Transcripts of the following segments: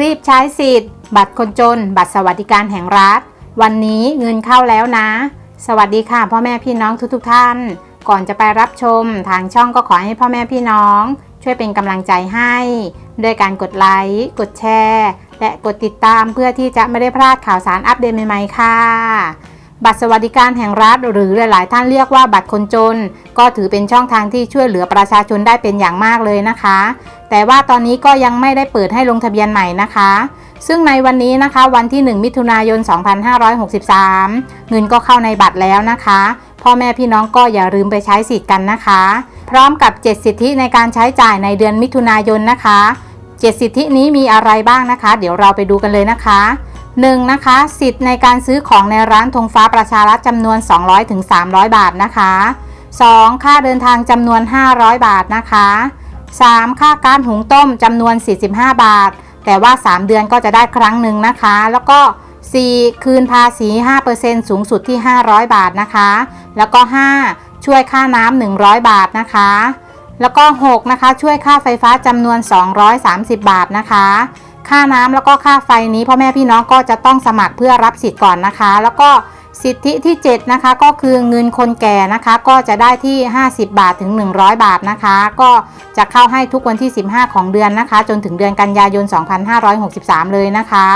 รีบใช้สิทธิ์ บัตรคนจน บัตรสวัสดิการแห่งรัฐ วันนี้เงินเข้าแล้วนะ สวัสดีค่ะพ่อแม่พี่น้องทุกๆทท่าน ก่อนจะไปรับชมทางช่องก็ขอให้พ่อแม่พี่น้อง ช่วยเป็นกำลังใจให้ ด้วยการกดไลค์กดแชร์ และกดติดตามเพื่อที่จะไม่ได้พลาดข่าวสารอัปเดตใหม่ๆค่ะ บัตรสวัสดิการแห่งรัฐหรือหลาย ๆ ท่านเรียกว่าบัตรคนจน ก็ถือเป็นช่องทางที่ช่วยเหลือประชาชนได้เป็นอย่างมากเลยนะคะ แต่ว่าตอนนี้ก็ยังไม่ได้เปิดให้ลงทะเบียนใหม่นะคะ ซึ่งในวันนี้นะคะวันที่ 1 มิถุนายน 2563 เงินก็เข้าในบัตรแล้วนะคะ พ่อแม่พี่น้องก็อย่าลืมไปใช้สิทธิ์กันนะคะ พร้อมกับ 7 สิทธิในการใช้จ่ายในเดือนมิถุนายนนะคะ 7 สิทธินี้มีอะไรบ้างนะคะ เดี๋ยวเราไปดูกันเลยนะคะ 1. นะคะ สิทธิ์ในการซื้อของในร้านธงฟ้าประชารัฐจำนวน 200-300 บาทนะคะ 2. ค่าเดินทางจำนวน 500 บาทนะคะ 3. ค่าการหุงต้มจำนวน 45 บาท แต่ว่า 3 เดือนก็จะได้ครั้งหนึ่งนะคะ แล้วก็ 4. คืนภาษี 5%สูงสุดที่ 500 บาทนะคะ แล้วก็ 5. ช่วยค่าน้ำ100 บาทนะคะ แล้วก็ 6 นะคะ ช่วยค่าไฟฟ้าจำนวน 230 บาทนะคะ ค่าน้ำแล้วก็ค่าไฟนี้พ่อแม่พี่น้องก็จะต้องสมัครเพื่อรับสิทธิ์ก่อนนะคะ แล้วก็สิทธิที่ 7 นะคะ ก็คือเงินคนแก่นะคะ ก็จะได้ที่ 50 บาทถึง 100 บาทนะคะ ก็จะเข้าให้ทุกวันที่ 15 ของเดือนนะคะ จนถึงเดือนกันยายน 2563 เลยนะคะ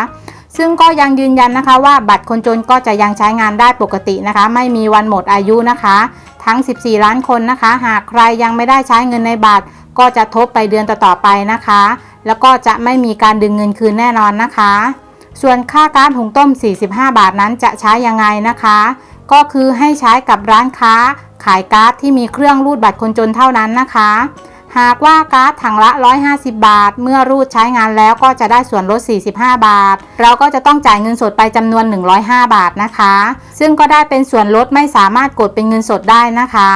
ซึ่งก็ยังยืนยันนะคะว่าบัตรคนจนก็จะยังใช้งานได้ปกตินะคะ ไม่มีวันหมดอายุนะคะ ทั้ง 14 ล้านคนนะคะ หากใครยังไม่ได้ใช้เงินในบัตรก็จะทบไปเดือนต่อๆไปนะคะ แล้วก็จะไม่มีการดึงเงินคืนแน่นอนนะคะ ส่วนค่าการหุงต้ม 45 บาทนั้นจะใช้ยังไงนะคะ ก็คือให้ใช้กับร้านค้าขายก๊าซที่มีเครื่องรูดบัตรคนจนเท่านั้นนะคะ หากว่าก๊าซถังละ 150 บาท เมื่อรูดใช้งานแล้วก็จะได้ส่วนลด 45 บาท เราก็จะต้องจ่ายเงินสดไปจำนวน 105 บาทนะคะ ซึ่งก็ได้เป็นส่วนลดไม่สามารถกดเป็นเงินสดได้นะคะ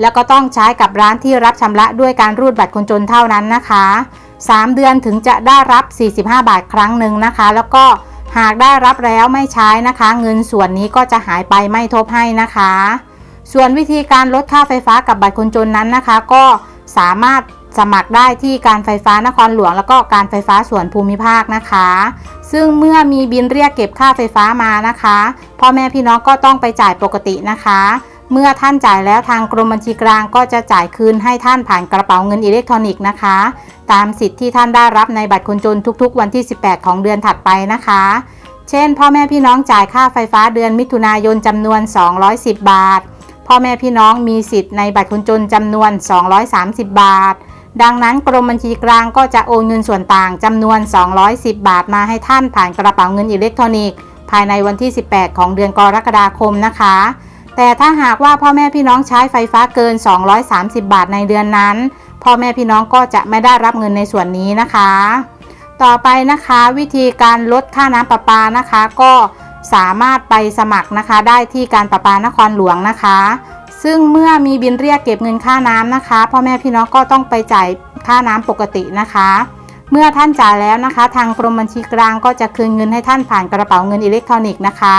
แล้วก็ต้องใช้กับร้านที่รับชำระด้วยการรูดบัตรคนจนเท่านั้นนะคะ 3 เดือนถึงจะได้รับ 45 บาทครั้งหนึ่งนะคะ แล้วก็หากได้รับแล้วไม่ใช้นะคะ เงินส่วนนี้ก็จะหายไปไม่ทบให้นะคะ ส่วนวิธีการลดค่าไฟฟ้ากับบัตรคนจนนั้นนะคะ ก็ สามารถสมัครได้ที่การไฟฟ้านครหลวง แล้วก็การไฟฟ้าส่วนภูมิภาคนะคะ ซึ่งเมื่อมีบินเรียกเก็บค่าไฟฟ้ามานะคะพ่อแม่พี่น้องก็ต้องไปจ่ายปกตินะคะ เมื่อท่านจ่ายแล้วทางกรมบัญชีกลางก็จะจ่ายคืนให้ท่านผ่านกระเป๋าเงินอิเล็กทรอนิกส์นะคะ ตามสิทธิ์ที่ท่านได้รับในบัตรคนจนทุกๆ วันที่ 18 ของเดือนถัดไปนะคะ เช่น พ่อแม่พี่น้องจ่ายค่าไฟฟ้าเดือนมิถุนายนจำนวน 210 บาท พ่อแม่พี่น้องมีสิทธิ์ในบัตรคนจนจำนวน 230 บาท ดังนั้นกรมบัญชีกลางก็จะโอนเงินส่วนต่างจำนวน 210 บาทมาให้ท่านผ่านกระเป๋าเงินอิเล็กทรอนิกส์ ภายในวันที่ 18 ของเดือนกรกฎาคมนะคะ แต่ถ้าหากว่าพ่อแม่พี่น้องใช้ไฟฟ้าเกิน 230 บาทในเดือนนั้น พ่อแม่พี่น้องก็จะไม่ได้รับเงินในส่วนนี้นะคะ ต่อไปนะคะวิธีการลดค่าน้ำประปานะคะ ก็ สามารถไปสมัครนะคะ ได้ที่การประปานครหลวงนะคะ ซึ่งเมื่อมีบินเรียกเก็บเงินค่าน้ำนะคะพ่อแม่พี่น้องก็ต้องไปจ่ายค่าน้ำปกตินะคะ เมื่อท่านจ่ายแล้วนะคะ ทางกรมบัญชีกลางก็จะคืนเงินให้ท่านผ่านกระเป๋าเงินอิเล็กทรอนิกส์นะคะ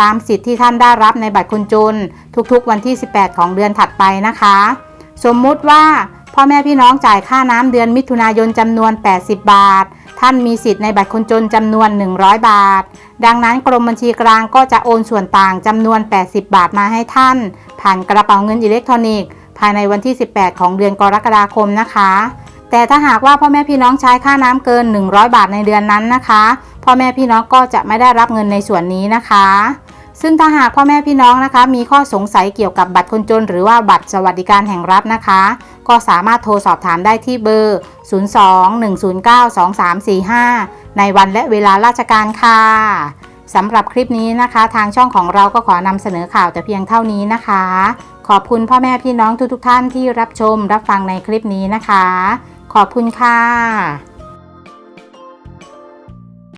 ตามสิทธิ์ที่ท่านได้รับในบัตรคนจน ทุกๆ วันที่ 18 ของเดือนถัดไปนะคะ สมมุติว่าพ่อแม่พี่น้องจ่ายค่าน้ำเดือนมิถุนายนจำนวน 80 บาท ท่านมีสิทธิ์ในบัตรคนจนจำนวน 100 บาท ดังนั้นกรมบัญชีกลางก็จะโอนส่วนต่างจำนวน 80 บาทมาให้ท่าน ผ่านกระเป๋าเงินอิเล็กทรอนิกส์ ภายในวันที่ 18 ของเดือนกรกฎาคมนะคะ แต่ถ้าหากว่าพ่อแม่พี่น้องใช้ค่าน้ำเกิน 100 บาทในเดือนนั้นนะคะ พ่อแม่พี่น้องก็จะไม่ได้รับเงินในส่วนนี้นะคะ ซึ่งถ้าหากพ่อแม่พี่น้องนะคะ มีข้อสงสัยเกี่ยวกับบัตรคนจน หรือว่าบัตรสวัสดิการแห่งรัฐนะคะ ก็สามารถโทรสอบถามได้ที่เบอร์ 02-109-2345 ในวันและเวลาราชการค่ะสำหรับคลิปนี้นะคะ ทางช่องของเราก็ขอนำเสนอข่าวแต่เพียงเท่านี้นะคะ ขอบคุณพ่อแม่พี่น้องทุกๆท่านที่รับชมรับฟังในคลิปนี้นะคะ ขอบคุณค่ะ